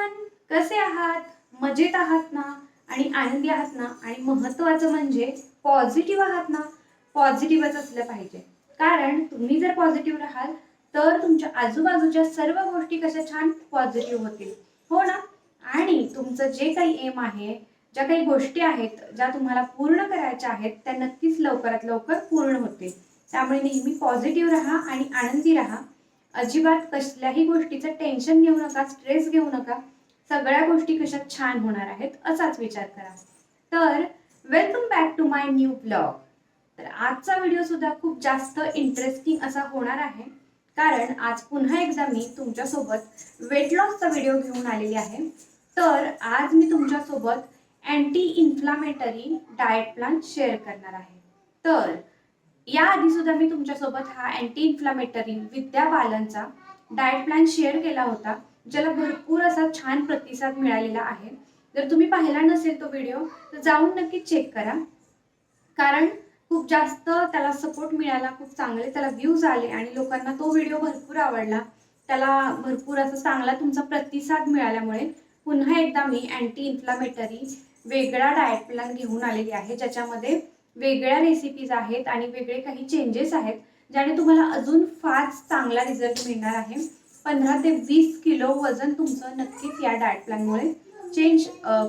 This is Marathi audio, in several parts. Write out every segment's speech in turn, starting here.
एव्हरीवन कसे आहात? मजेत आहात ना? आणि आनंदी आहात ना? आणि महत्त्वाचं म्हणजे पॉझिटिव्ह आहात ना? पॉझिटिव्हच असलं पाहिजे. कारण तुम्ही जर पॉझिटिव्ह राहाल तर तुमच्या आजूबाजूच्या सर्व गोष्टी कशा छान पॉझिटिव्ह होतील. हो ना? आणि तुमचं जे काही एम आहे ज्या काही गोष्टी आहेत ज्या तुम्हाला पूर्ण करायच्या आहेत त्या नक्कीच लवकरात लवकर पूर्ण होतील. त्यामुळे नेहमी पॉझिटिव्ह राहा आणि आनंदी राहा. अजिबात कसल्याही गोष्टीचं टेन्शन घेऊ नका स्ट्रेस घेऊ नका. सगळ्या गोष्टी कशा छान होणार आहेत असाच विचार करा. तर welcome back to my new blog तर आजचा व्हिडिओ सुद्धा खूप जास्त इंटरेस्टिंग असा होणार आहे. कारण आज पुन्हा एकदा मी तुमच्यासोबत वेट लॉसचा व्हिडिओ घेऊन आलेली आहे. तर आज मी तुमच्यासोबत anti inflammatory diet plan share करणार आहे. तर याआधी सुद्धा मी तुमच्यासोबत हा अँटी इन्फ्लामेटरी विद्या बालनचा डाएट प्लॅन शेअर केला होता ज्याला भरपूर असा छान प्रतिसाद मिळालेला आहे. जर तुम्ही पाहिला नसेल तो व्हिडिओ तर जाऊन नक्की चेक करा. कारण खूप जास्त त्याला सपोर्ट मिळाला खूप चांगले त्याला व्ह्यूज आले आणि लोकांना तो व्हिडिओ भरपूर आवडला. त्याला भरपूर असा चांगला तुमचा प्रतिसाद मिळाल्यामुळे पुन्हा एकदा मी अँटी इन्फ्लामेटरी वेगळा डाएट प्लॅन घेऊन आलेली आहे ज्याच्यामध्ये वेगळ्या रेसिपीज आहेत आणि वेगळे काही चेंजेस आहेत ज्याने तुम्हाला अजून फास्ट चांगला रिझल्ट मिळणार आहे. पंधरा ते वीस किलो वजन तुमचं नक्कीच या डाएट प्लॅनमुळे चेंज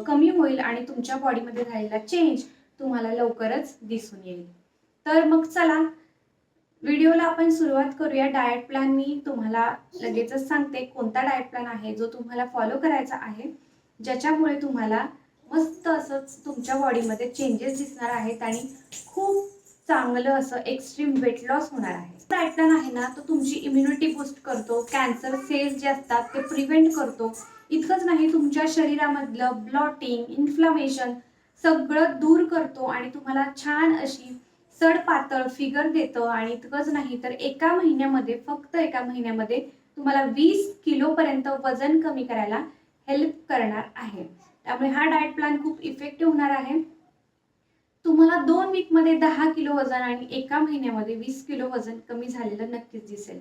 कमी होईल आणि तुमच्या बॉडीमध्ये झालेला चेंज तुम्हाला लवकरच दिसून येईल. तर मग चला व्हिडिओला आपण सुरुवात करूया. डाएट प्लॅन मी तुम्हाला लगेचच सांगते कोणता डाएट प्लॅन आहे जो तुम्हाला फॉलो करायचा आहे ज्याच्यामुळे तुम्हाला मस्त असंच तुमच्या बॉडीमध्ये चेंजेस दिसणार आहेत आणि खूप चांगलं असं एक्स्ट्रीम वेट लॉस होणार आहे. डाएट आहे ना तो तुमची इम्युनिटी बूस्ट करतो कॅन्सर सेल्स जे असतात ते प्रिव्हेंट करतो. इतकंच नाही तुमच्या शरीरामधलं ब्लॉटिंग इन्फ्लामेशन सगळं दूर करतो आणि तुम्हाला छान अशी सड पातळ फिगर देतं. आणि इतकंच नाही तर एका महिन्यामध्ये फक्त एका महिन्यामध्ये तुम्हाला वीस किलोपर्यंत वजन कमी करायला हेल्प करणार आहे. त्यामुळे हा डाएट प्लॅन खूप इफेक्टिव्ह होणार आहे. तुम्हाला दोन वीकमध्ये दहा किलो वजन आणि एका महिन्यामध्ये वीस किलो वजन कमी झालेलं नक्कीच दिसेल.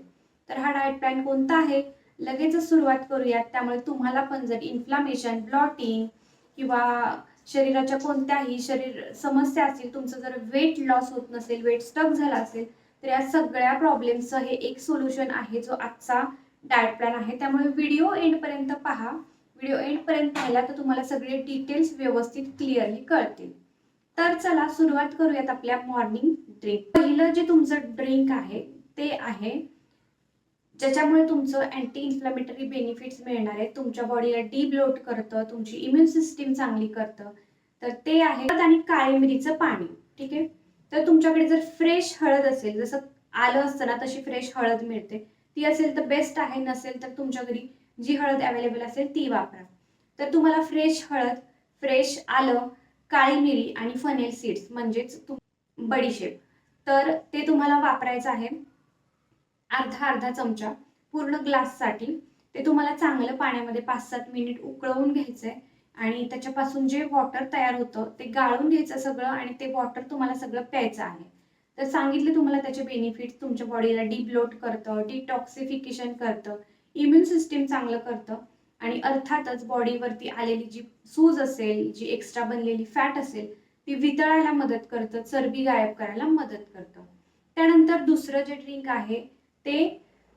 तर हा डाएट प्लॅन कोणता आहे? लगेचच सुरुवात करूयात. त्यामुळे तुम्हाला पण जर इन्फ्लामेशन ब्लॉटिंग किंवा शरीराच्या कोणत्याही शरीर समस्या असतील तुमचं जर वेट लॉस होत नसेल वेट स्टक झाला असेल तर या सगळ्या प्रॉब्लेमचं हे एक सोल्युशन आहे जो आजचा डाएट प्लॅन आहे. त्यामुळे व्हिडिओ एंडपर्यंत पहा. व्हिडिओ एंडपर्यंत पाहिला तर तुम्हाला सगळे डिटेल्स व्यवस्थित क्लिअरली कळतील. तर चला सुरुवात करूयात आपल्या मॉर्निंग ड्रिंक पहिलं जे तुमचं ड्रिंक आहे ते आहे ज्याच्यामुळे तुमचं अँटी इन्फ्लॅमेटरी बेनिफिट्स मिळणार आहे तुमच्या बॉडीला डीब्लोट करतं तुमची इम्युन सिस्टीम चांगली करतं तर ते आहे आणि काळी मिरीचं पाणी ठीक आहे? तर तुमच्याकडे जर फ्रेश हळद असेल जसं आलं असतं ना तशी फ्रेश हळद मिळते. ती असेल तर बेस्ट आहे नसेल तर तुमच्या घरी जी हळद अवेलेबल असेल ती वापरा. तर तुम्हाला फ्रेश हळद फ्रेश आलं काळी मिरी आणि फनेल सीड्स म्हणजेच तुम बडीशेप. तर ते तुम्हाला वापरायचं आहे. अर्धा अर्धा चमचा पूर्ण ग्लाससाठी. ते तुम्हाला चांगलं पाण्यामध्ये पाच सात मिनिट उकळवून घ्यायचं आहे आणि त्याच्यापासून जे वॉटर तयार होतं ते गाळून घ्यायचं सगळं आणि ते वॉटर तुम्हाला सगळं प्यायचं आहे. तर सांगितले तुम्हाला त्याचे बेनिफिट्स तुमच्या बॉडीला डिब्लोट करतं डिटॉक्सिफिकेशन करतं. इम्युन सिस्टीम चांगलं करतं आणि अर्थातच बॉडीवरती आलेली जी सूज असेल जी एक्स्ट्रा बनलेली फॅट असेल ती वितळायला मदत करतं चरबी गायब करायला मदत करतं. त्यानंतर दुसरं जे ड्रिंक आहे ते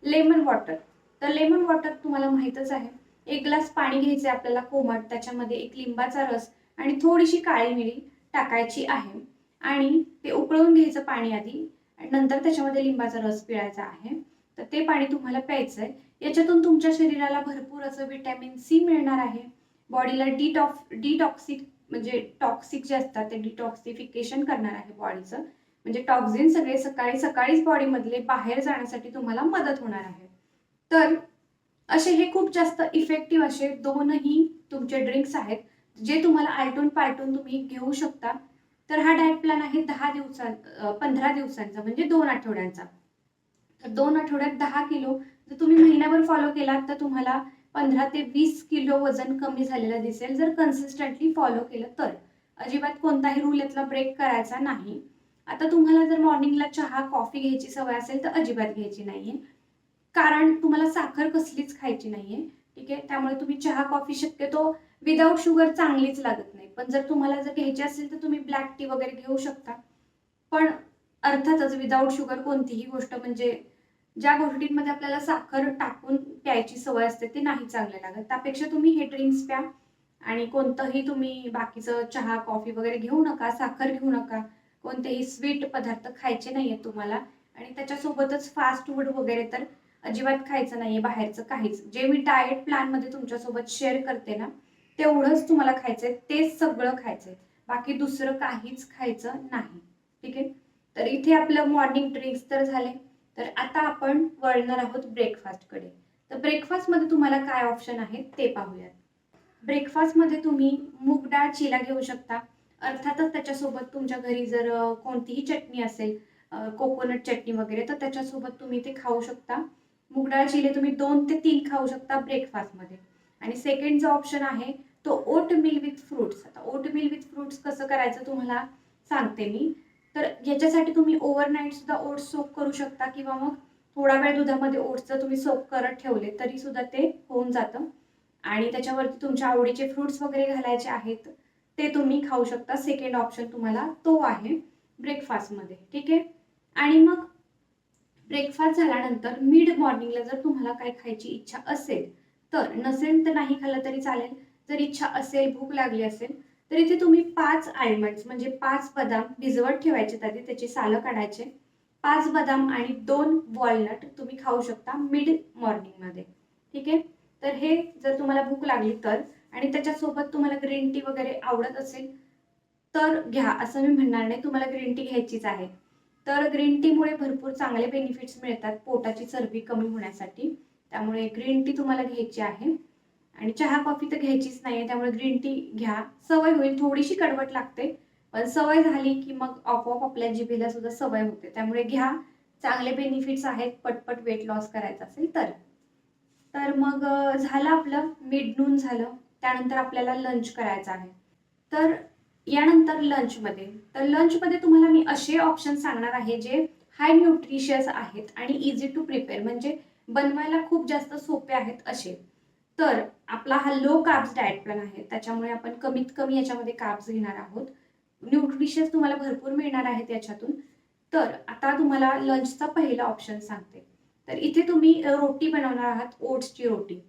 लेमन वॉटर तर लेमन वॉटर तुम्हाला माहीतच आहे. एक ग्लास पाणी घ्यायचे आपल्याला कोमट त्याच्यामध्ये एक लिंबाचा रस आणि थोडीशी काळी मिरी टाकायची आहे. आणि ते उकळून घ्यायचं पाणी आधी नंतर त्याच्यामध्ये लिंबाचा रस पिळायचा आहे. तर ते पाणी तुम्हाला प्यायचं आहे याच्यातून तुमच्या शरीराला भरपूर असं विटॅमिन सी मिळणार आहे. बॉडीला डिटॉक्स डिटॉक्सिक म्हणजे टॉक्सिक जे असतात ते डिटॉक्सिफिकेशन करणार आहे बॉडीचं म्हणजे टॉक्झिन सगळे सकाळी सकाळीच बॉडीमधले बाहेर जाण्यासाठी तुम्हाला मदत होणार आहे. तर असे हे खूप जास्त इफेक्टिव्ह असे दोनही तुमचे ड्रिंक्स आहेत जे तुम्हाला आलटून पालटून तुम्ही घेऊ शकता. तर हा डाएट प्लॅन आहे दहा दिवसां पंधरा दिवसांचा म्हणजे दोन आठवड्यांचा. तर दोन आठवड्यात दहा किलो जर तुम्ही महिन्याभर फॉलो केलात तर तुम्हाला पंधरा ते वीस किलो वजन कमी झालेलं दिसेल जर कन्सिस्टंटली फॉलो केलं तर. अजिबात कोणताही रूल यातला ब्रेक करायचा नाही. आता तुम्हाला जर मॉर्निंगला चहा कॉफी घ्यायची सवय असेल तर अजिबात घ्यायची नाहीये. कारण तुम्हाला साखर कसलीच खायची नाहीये. ठीक आहे? त्यामुळे तुम्ही चहा कॉफी शक्यतो विदाऊट शुगर चांगलीच लागत नाही. पण जर तुम्हाला जर घ्यायची असेल तर तुम्ही ब्लॅक टी वगैरे घेऊ शकता. पण अर्थातच विदाऊट शुगर कोणतीही गोष्ट म्हणजे ज्या गोष्टींमध्ये आपल्याला साखर टाकून प्यायची सवय असते ते नाही चांगले लागत. त्यापेक्षा तुम्ही हे ड्रिंक्स प्या आणि कोणतंही तुम्ही बाकीचं चहा कॉफी वगैरे घेऊ नका साखर घेऊ नका. कोणतेही स्वीट पदार्थ खायचे नाहीये तुम्हाला. आणि त्याच्यासोबतच फास्ट फूड वगैरे तर अजिबात खायचं नाहीये बाहेरचं काहीच. जे मी डाएट प्लॅनमध्ये तुमच्यासोबत शेअर करते ना तेवढंच तुम्हाला खायचंय तेच सगळं खायचंय. बाकी दुसरं काहीच खायचं नाही. ठीक आहे? तर इथे आपलं मॉर्निंग ड्रिंक्स तर झाले. तर आता आपण वळणार आहोत ब्रेकफास्टकडे तर ब्रेकफास्टमध्ये तुम्हाला काय ऑप्शन आहेत ते पाहूयात. ब्रेकफास्टमध्ये तुम्ही मूग डाळ चिला घेऊ शकता. अर्थातच त्याच्यासोबत तुमच्या घरी जर कोणतीही चटणी असेल कोकोनट चटणी वगैरे तर त्याच्यासोबत तुम्ही ते खाऊ शकता. मूग डाळ चिले तुम्ही दोन ते तीन खाऊ शकता ब्रेकफास्टमध्ये आणि सेकंड जो ऑप्शन आहे तो ओट मिल विथ फ्रुट्स आता ओट मिल विथ फ्रुट्स कसं करायचं तुम्हाला सांगते मी. तर याच्यासाठी तुम्ही ओव्हरनाईट सुद्धा ओट्स सोप करू शकता किंवा मग थोडा वेळ दुधामध्ये ओट्स तुम्ही सोप करत ठेवले तरी सुद्धा ते होऊन जातं. आणि त्याच्यावरती तुमच्या आवडीचे फ्रुट्स वगैरे घालायचे आहेत ते तुम्ही खाऊ शकता. सेकंड ऑप्शन तुम्हाला तो आहे ब्रेकफास्टमध्ये ठीक आहे? आणि मग ब्रेकफास्ट झाल्यानंतर मिड मॉर्निंगला जर तुम्हाला काय खायची इच्छा असेल तर नसेल तर नाही खाल्लं तरी चालेल. जर इच्छा असेल भूक लागली असेल तर इथे तुम्ही पाच आलमंड्स म्हणजे पाच बदाम भिजवत ठेवायचे आधी त्याची सालं काढायचे. पाच बदाम आणि दोन वॉलनट तुम्ही खाऊ शकता मिड मॉर्निंगमध्ये ठीक आहे? तर हे जर तुम्हाला भूक लागली तर आणि त्याच्यासोबत तुम्हाला ग्रीन टी वगैरे आवडत असेल तर घ्या. असं मी म्हणणार नाही तुम्हाला ग्रीन टी घ्यायचीच आहे. तर ग्रीन टीमुळे भरपूर चांगले बेनिफिट्स मिळतात पोटाची चरबी कमी होण्यासाठी. त्यामुळे ग्रीन टी तुम्हाला घ्यायची आहे. आणि चहा कॉफी तर घ्यायचीच नाही आहे त्यामुळे ग्रीन टी घ्या. सवय होईल थोडीशी कडवट लागते पण सवय झाली की मग आपोआप आपल्या जिभेला सुद्धा सवय होते. त्यामुळे घ्या. चांगले बेनिफिट्स आहेत पटपट वेट लॉस करायचं असेल तर. तर मग झालं आपलं मिड नून झालं त्यानंतर आपल्याला लंच करायचं आहे. तर यानंतर लंचमध्ये तर लंचमध्ये तुम्हाला मी असे ऑप्शन सांगणार आहे जे हाय न्यूट्रिशियस आहेत आणि इझी टू प्रिपेअर म्हणजे बनवायला खूप जास्त सोपे आहेत असे. तर आपला हा लो कार्ब्स डाएट प्लॅन आहे. त्याच्यामुळे आपण कमीत कमी याच्यामध्ये कार्ब्स घेणार आहोत. न्यूट्रिशियस तुम्हाला भरपूर मिळणार आहेत याच्यातून. तर आता तुम्हाला लंचचा पहिला ऑप्शन सांगते. तर इथे तुम्ही रोटी बनवणार आहात ओट्सची रोटी.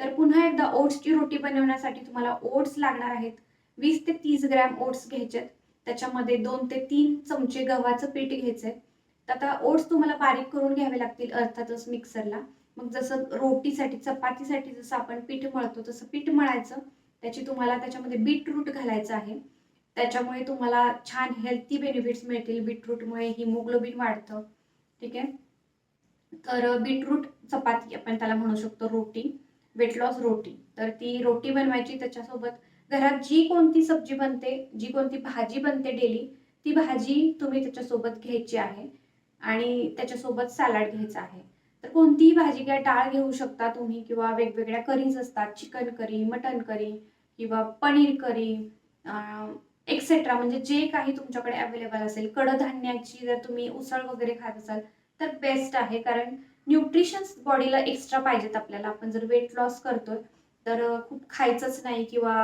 तर पुन्हा एकदा ओट्सची रोटी बनवण्यासाठी तुम्हाला ओट्स लागणार आहेत. वीस ते तीस ग्रॅम ओट्स घ्यायचे त्याच्यामध्ये दोन ते तीन चमचे गव्हाचं पीठ घ्यायचंय. तर आता ओट्स तुम्हाला बारीक करून घ्यावे लागतील अर्थातच मिक्सरला मग जसं रोटीसाठी चपातीसाठी जसं आपण पीठ मळतो तसं पीठ मळायचं. त्याची तुम्हाला त्याच्यामध्ये बीटरूट घालायचं आहे. त्याच्यामुळे तुम्हाला छान हेल्थी बेनिफिट्स मिळतील. बीटरूटमुळे हिमोग्लोबिन वाढतं. ठीक आहे? तर बीटरूट चपाती आपण त्याला म्हणू शकतो रोटी. वेट लॉस रोटी. तर ती रोटी बनवायची त्याच्यासोबत घरात जी कोणती सब्जी बनते जी कोणती भाजी बनते डेली ती भाजी तुम्ही त्याच्यासोबत घ्यायची आहे. आणि त्याच्यासोबत सॅलड घ्यायचा आहे. तर कोणतीही भाजी काय डाळ घेऊ शकता तुम्ही किंवा वेगवेगळ्या करीज असतात चिकन करी मटन करी किंवा पनीर करी एक्सेट्रा म्हणजे जे काही तुमच्याकडे अवेलेबल असेल कडधान्याची जर तुम्ही उसळ वगैरे खात असाल तर बेस्ट आहे. कारण न्यूट्रिशन्स बॉडीला एक्स्ट्रा पाहिजेत आपल्याला. आपण जर वेट लॉस करतोय तर खूप खायचंच नाही किंवा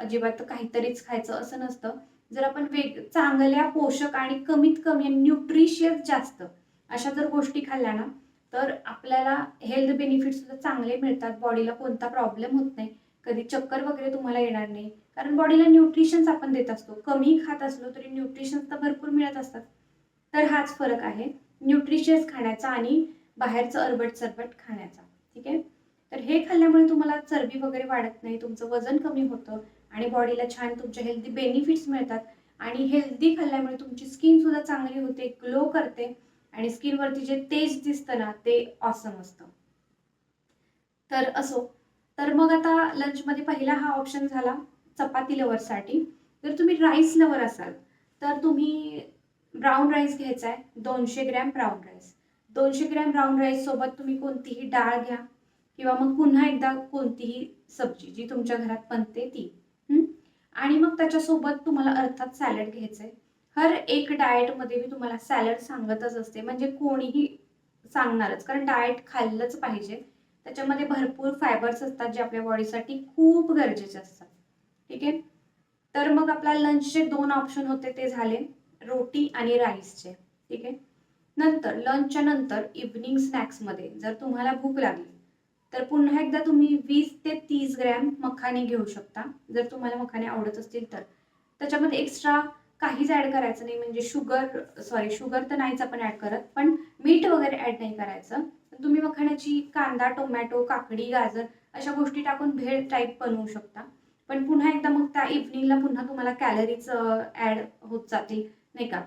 अजिबात काहीतरीच खायचं असं नसतं. जर आपण वेग चांगल्या पोषक आणि कमीत कमी न्यूट्रिशियस जास्त अशा जर गोष्टी खाल्ल्या ना तर आपल्याला हेल्थ बेनिफिट सुद्धा चांगले मिळतात. बॉडीला कोणता प्रॉब्लेम होत नाही. कधी चक्कर वगैरे तुम्हाला येणार नाही. कारण बॉडीला न्यूट्रिशन्स आपण देत असतो. कमी खात असलो तरी न्यूट्रिशन्स तर भरपूर मिळत असतात. तर हाच फरक आहे. न्यूट्रिशियस खाण्याचा आणि बाहेरचं अरबट सरबट खाण्याचा. ठीक आहे? तर हे खाल्ल्यामुळे तुम्हाला चरबी वगैरे वाढत नाही. तुमचं वजन कमी होतं आणि बॉडीला छान तुमच्या हेल्दी बेनिफिट्स मिळतात. आणि हेल्दी खाल्ल्यामुळे तुमची स्किन सुद्धा चांगली होते ग्लो करते. आणि स्किनवरती जे तेज दिसतं ना ते ऑसम असतं. तर असो. तर मग आता लंचमध्ये पहिला हा ऑप्शन झाला चपाती लवरसाठी जर तुम्ही राईस लवर असाल तर तुम्ही ब्राऊन राईस घ्यायचा आहे दोनशे ग्रॅम ब्राऊन राईस दोनशे ग्रॅम ब्राऊन राईस सोबत तुम्ही कोणतीही डाळ घ्या किंवा मग पुन्हा एकदा कोणतीही सब्जी जी तुमच्या घरात बनते ती. आणि मग त्याच्यासोबत तुम्हाला अर्थात सॅलड घ्यायचं आहे हर एक डाएटमध्ये मी तुम्हाला सॅलड सांगतच असते. म्हणजे कोणीही सांगणारच. कारण डाएट खाल्लंच पाहिजे. त्याच्यामध्ये भरपूर फायबर्स असतात जे आपल्या बॉडीसाठी खूप गरजेचे असतात. ठीक आहे? तर मग आपला लंचचे दोन ऑप्शन होते ते झाले रोटी आणि राईसचे ठीक आहे? नंतर लंचच्या नंतर इव्हनिंग स्नॅक्समध्ये जर तुम्हाला भूक लागली तर पुन्हा एकदा तुम्ही वीस ते तीस ग्रॅम मखाने घेऊ शकता. जर तुम्हाला मखाने आवडत असतील तर. त्याच्यामध्ये एक्स्ट्रा काहीच ऍड करायचं नाही. म्हणजे शुगर सॉरी शुगर तर नाहीच आपण ऍड करत पण मीठ वगैरे ऍड नाही करायचं. तुम्ही मखाण्याची कांदा टोमॅटो काकडी गाजर अशा गोष्टी टाकून भेळ टाईप बनवू शकता. पण पुन्हा एकदा मग त्या इव्हनिंगला पुन्हा तुम्हाला कॅलरीज ऍड होत जातील नाही का?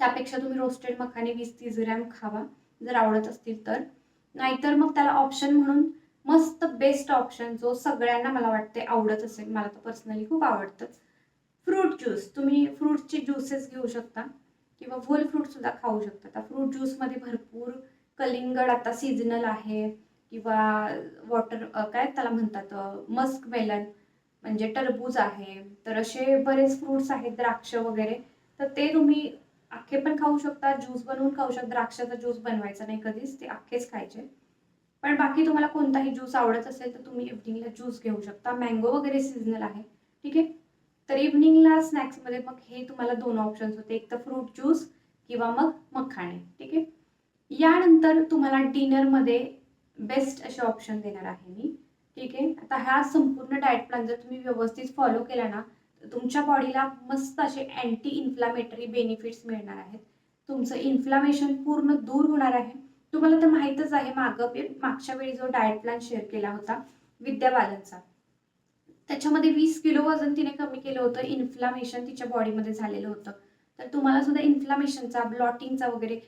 त्यापेक्षा तुम्ही रोस्टेड मखाने वीस तीस ग्रॅम खावा जर आवडत असतील तर. नाहीतर मग त्याला ऑप्शन म्हणून मस्त बेस्ट ऑप्शन जो सगळ्यांना मला वाटते आवडत असेल मला तर पर्सनली खूप आवडतंच. फ्रूट ज्यूस तुम्ही फ्रूटचे ज्युसेस घेऊ शकता किंवा होल फ्रूट सुद्धा खाऊ शकता. आता फ्रूट ज्यूसमध्ये भरपूर कलिंगड आता सीझनल आहे किंवा वॉटर काय त्याला म्हणतात मस्क मेलन म्हणजे टरबूज आहे. तर असे बरेच फ्रूट्स आहेत द्राक्ष वगैरे. तर ते तुम्ही अख्खे पण खाऊ शकता ज्यूस बनवून खाऊ शकता. द्राक्षाचा ज्यूस बनवायचा नाही कधीच ते अख्खेच खायचे. पण बाकी तुम्हाला कोणताही ज्यूस आवडत असेल तर तुम्ही इव्हनिंगला ज्यूस घेऊ शकता. मँगो वगैरे सीझनल आहे. ठीक आहे? तर इव्हनिंगला स्नॅक्समध्ये मग हे तुम्हाला दोन ऑप्शन्स होते. एक तर फ्रूट ज्यूस किंवा मग मखाणे. ठीक आहे? यानंतर तुम्हाला डिनरमध्ये बेस्ट असे ऑप्शन देणार आहे मी. ठीक आहे? आता हा संपूर्ण डाएट प्लॅन जर तुम्ही व्यवस्थित फॉलो केला ना तर तुमच्या बॉडीला मस्त असे अँटी इन्फ्लामेटरी बेनिफिट्स मिळणार आहेत. तुमचं इन्फ्लामेशन पूर्ण दूर होणार आहे. तुम्हाला तर माहीतच आहे मागं मागच्या वेळी जो डाएट प्लॅन शेअर केला होता विद्या बालनचा. त्याच्यामध्ये वीस किलो वजन तिने कमी केलं होतं इन्फ्लामेशन तिच्या बॉडीमध्ये झालेलं होतं. तर तुम्हाला सुद्धा इन्फ्लामेशनचा ब्लॉटिंगचा वगैरे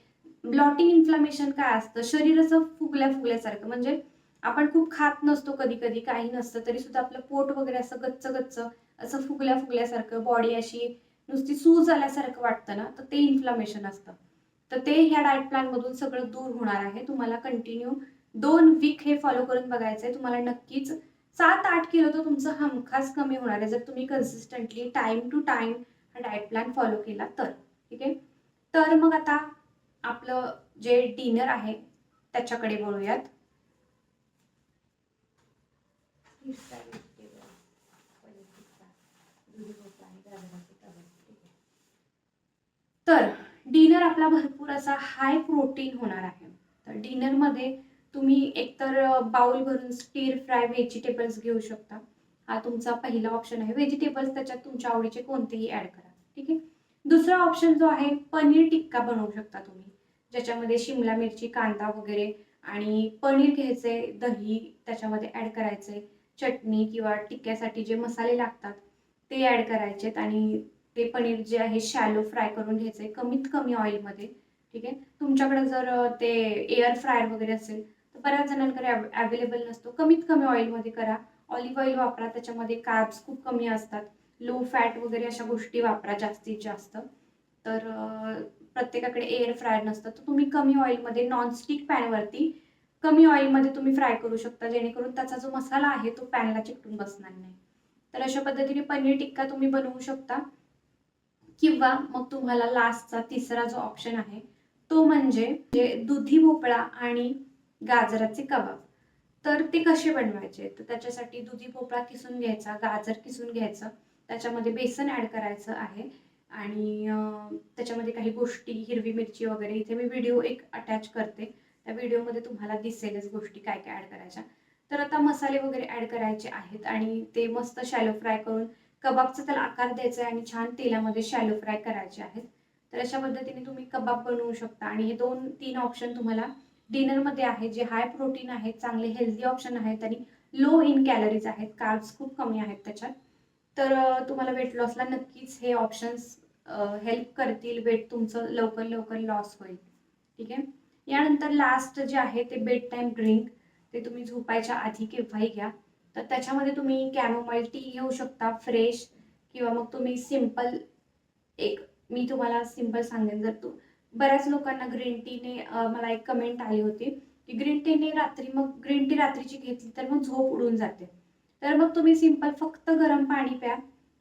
ब्लॉटिंग इन्फ्लामेशन काय असतं? शरीर असं फुगल्या फुगल्यासारखं. म्हणजे आपण खूप खात नसतो कधी कधी काही नसतं तरी सुद्धा आपलं पोट वगैरे असं गच्च गच्च असं फुगल्या फुगल्यासारखं बॉडी अशी नुसती सूज आल्यासारखं वाटतं ना तर ते इन्फ्लामेशन असतं. तर ते ह्या डाएट प्लॅन मधून सगळं दूर होणार आहे. तुम्हाला कंटिन्यू दोन वीक हे फॉलो करून बघायचं आहे तुम्हाला नक्कीच सात आठ किलो तर तुमचं हमखास कमी होणार आहे. जर तुम्ही कन्सिस्टंटली टाइम टू टाइम हा डाएट प्लॅन फॉलो केला तर. ठीक आहे? तर मग आता आपलं जे डिनर आहे त्याच्याकडे बोलूयात. तर डिनर आपला भरपूर असा हाय प्रोटीन होणार आहे. तर डिनरमध्ये तुम्ही एकतर बाउल भरून स्टीर फ्राय व्हेजिटेबल्स घेऊ शकता. हा तुमचा पहिला ऑप्शन आहे. व्हेजिटेबल्स त्याच्यात तुमच्या आवडीचे कोणतेही ऍड करा. ठीक आहे? दुसरा ऑप्शन जो आहे पनीर टिक्का बनवू शकता तुम्ही. ज्याच्यामध्ये शिमला मिरची कांदा वगैरे आणि पनीर घ्यायचे दही त्याच्यामध्ये ऍड करायचे चटणी किंवा टिक्क्यासाठी जे मसाले लागतात ते ऍड करायचेत आणि ते पनीर जे आहे शॅलो फ्राय करून घ्यायचे कमीत कमी ऑइलमध्ये ठीक आहे? तुमच्याकडे जर ते एअर फ्रायर वगैरे असेल बऱ्याच जणांकडे अवेलेबल नसतो. कमीत कमी ऑइलमध्ये करा. ऑलिव्ह ऑइल वापरा. त्याच्यामध्ये कार्ब्स खूप कमी असतात. लो फॅट वगैरे अशा गोष्टी वापरा जास्तीत जास्त. तर प्रत्येकाकडे एअर फ्रायर नसतं. तर तुम्ही कमी ऑइलमध्ये नॉनस्टिक पॅनवरती कमी ऑइलमध्ये तुम्ही फ्राय करू शकता. जेणेकरून त्याचा जो मसाला आहे तो पॅनला चिकटून बसणार नाही. तर अशा पद्धतीने पनीर टिक्का तुम्ही बनवू शकता. किंवा मग तुम्हाला लास्टचा तिसरा जो ऑप्शन आहे तो म्हणजे जे दुधी भोपळा आणि गाजराचे कबाब. तर ते कसे बनवायचे? तर त्याच्यासाठी दुधी भोपळा किसून घ्यायचा गाजर किसून घ्यायचं त्याच्यामध्ये बेसन ऍड करायचं आहे. आणि त्याच्यामध्ये काही गोष्टी हिरवी मिरची वगैरे इथे मी व्हिडिओ एक अटॅच करते. त्या व्हिडिओमध्ये तुम्हाला दिसेलच गोष्टी काय काय ऍड करायच्या. तर आता मसाले वगैरे ऍड करायचे आहेत आणि ते मस्त शॅलो फ्राय करून कबाबचा त्याला आकार द्यायचा आहे आणि छान तेलामध्ये शॅलो फ्राय करायचे आहेत. तर अशा पद्धतीने तुम्ही कबाब बनवू शकता. आणि हे दोन तीन ऑप्शन तुम्हाला डिनरमध्ये आहे जे हाय प्रोटीन आहेत चांगले हेल्दी ऑप्शन आहेत आणि लो इन कॅलरीज आहेत कार्ब्स खूप कमी आहेत त्याच्यात. तर तुम्हाला वेट लॉसला नक्कीच हे ऑप्शन्स हेल्प करतील वेट तुमचं लवकर लवकर लॉस होईल. ठीक आहे? यानंतर लास्ट जे आहे ते बेड टाईम ड्रिंक ते तुम्ही झोपायच्या आधी केव्हाही घ्या. तर त्याच्यामध्ये तुम्ही कॅमोमाईल टी घेऊ शकता फ्रेश किंवा मग तुम्ही सिंपल एक मी तुम्हाला सिंपल सांगेन जर तू बऱ्याच लोकांना ग्रीन टीने मला एक कमेंट आली होती की ग्रीन टीने रात्री मग ग्रीन टी रात्रीची घेतली तर मग झोप उडून जाते. तर मग तुम्ही सिंपल फक्त गरम पाणी प्या.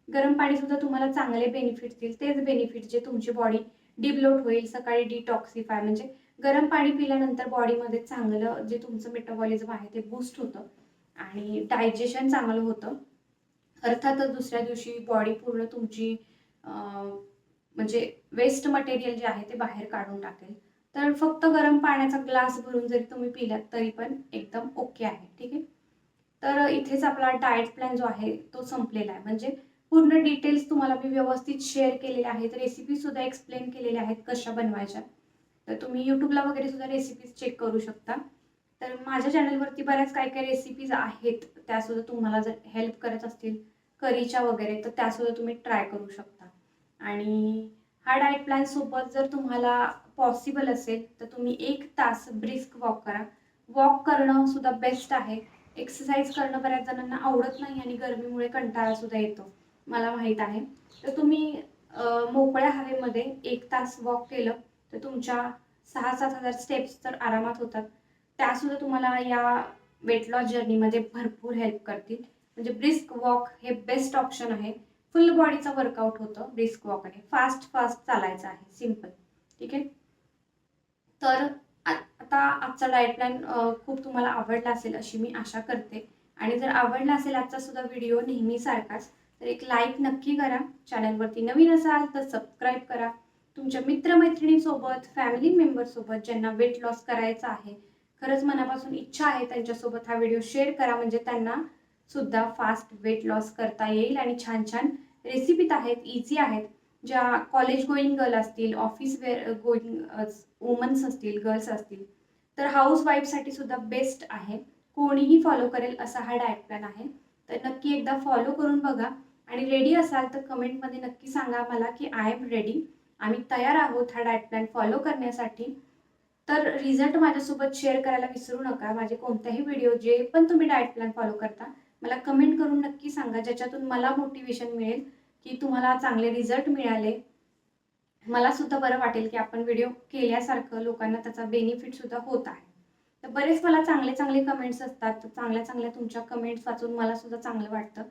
गरम पाणी सुद्धा तुम्हाला चांगले बेनिफिट देईल. तेच बेनिफिट जे तुमची बॉडी डिब्लोट होईल सकाळी डिटॉक्सिफाय म्हणजे गरम पाणी पिल्यानंतर बॉडीमध्ये चांगलं जे तुमचं मेटाबॉलिझम आहे ते बूस्ट होतं. आणि डायजेशन चांगलं होतं. अर्थातच दुसऱ्या दिवशी बॉडी पूर्ण तुमची म्हणजे वेस्ट मटेरियल जे आहे ते बाहेर काढून टाकेल. तर फक्त गरम पाण्याचा ग्लास भरून जरी तुम्ही पिलात तरी पण एकदम ओके आहे ठीक आहे? तर इथेच आपला डाएट प्लॅन जो आहे तो संपलेला आहे. म्हणजे पूर्ण डिटेल्स तुम्हाला मी व्यवस्थित शेअर केलेले आहेत. रेसिपीसुद्धा एक्सप्लेन केलेल्या आहेत कशा बनवायच्या. तर तुम्ही यूट्यूबला वगैरे सुद्धा रेसिपीज चेक करू शकता. तर माझ्या चॅनलवरती बऱ्याच काय काय रेसिपीज आहेत. त्यासुद्धा तुम्हाला जर हेल्प करत असतील करीच्या वगैरे तर त्यासुद्धा तुम्ही ट्राय करू शकता. आणि हा डाएट प्लॅन सोबत जर तुम्हाला पॉसिबल असेल तर तुम्ही एक तास ब्रिस्क वॉक करा. वॉक करणं सुद्धा बेस्ट आहे. एक्सरसाइज करणं बऱ्याच जणांना आवडत नाही आणि गरमीमुळे कंटाळासुद्धा येतो मला माहीत आहे. तर तुम्ही मोकळ्या हवेमध्ये एक तास वॉक केलं तर तुमच्या सहा सात हजार स्टेप्स तर आरामात होतात. त्यासुद्धा तुम्हाला या वेट लॉस जर्नीमध्ये भरपूर हेल्प करतील. म्हणजे ब्रिस्क वॉक हे बेस्ट ऑप्शन आहे. फुल बॉडीचा वर्कआउट होतं ब्रिस्क वॉकने फास्ट फास्ट चालायचं आहे सिंपल ठीक आहे? तर आता आजचा डाएट प्लॅन खूप तुम्हाला आवडला असेल अशी मी आशा करते. आणि जर आवडला असेल आजचा सुद्धा व्हिडिओ नेहमीसारखाच तर एक लाईक नक्की करा. चॅनलवरती नवीन असाल तर सबस्क्राईब करा. तुमच्या मित्रमैत्रिणीसोबत फॅमिली मेंबरसोबत ज्यांना वेट लॉस करायचं आहे खरंच मनापासून इच्छा आहे त्यांच्यासोबत हा व्हिडिओ शेअर करा. म्हणजे त्यांना सुद्धा फास्ट वेट लॉस करता येईल आणि छान छान रेसिपीत आहेत इझी आहेत ज्या कॉलेज गोईंग गर्ल असतील ऑफिस वेअर गोईंग वुमन्स असतील गर्ल्स असतील तर हाऊस वाईफसाठी सुद्धा बेस्ट आहे. कोणीही फॉलो करेल असा हा डाएट प्लॅन आहे. तर नक्की एकदा फॉलो करून बघा आणि रेडी असाल तर कमेंटमध्ये नक्की सांगा मला की आय एम रेडी आम्ही तयार आहोत हा डाएट प्लॅन फॉलो करण्यासाठी. तर रिझल्ट माझ्यासोबत शेअर करायला विसरू नका. माझे कोणत्याही व्हिडिओ जे पण तुम्ही डाएट प्लॅन फॉलो करता मला कमेंट करून नक्की सांगा ज्याच्यातून मला मोटिवेशन मिळेल की तुम्हाला चांगले रिझल्ट मिळाले. मला सुद्धा बरं वाटेल की आपण व्हिडिओ केल्यासारखं लोकांना त्याचा बेनिफिट सुद्धा होत आहे. तर बरेच मला चांगले चांगले कमेंट्स असतात. तर चांगल्या चांगल्या तुमच्या कमेंट्स वाचून मला सुद्धा चांगलं वाटतं.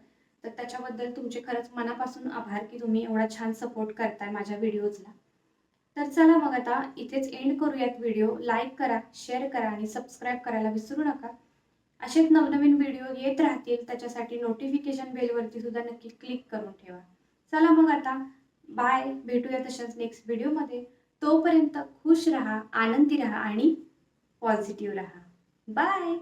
तर त्याच्याबद्दल तुमचे खरंच मनापासून आभार की तुम्ही एवढा छान सपोर्ट करताय माझ्या व्हिडिओजला तर चला मग आता इथेच एंड करूयात व्हिडिओ लाईक करा शेअर करा आणि सबस्क्राईब करायला विसरू नका. असेच नवनवीन व्हिडिओ येत राहतील त्याच्यासाठी नोटिफिकेशन बेलवरती सुद्धा नक्की क्लिक करून ठेवा. चला मग आता बाय भेटूया तशाच नेक्स्ट व्हिडिओमध्ये तोपर्यंत खुश राहा आनंदी राहा आणि पॉझिटिव्ह राहा. बाय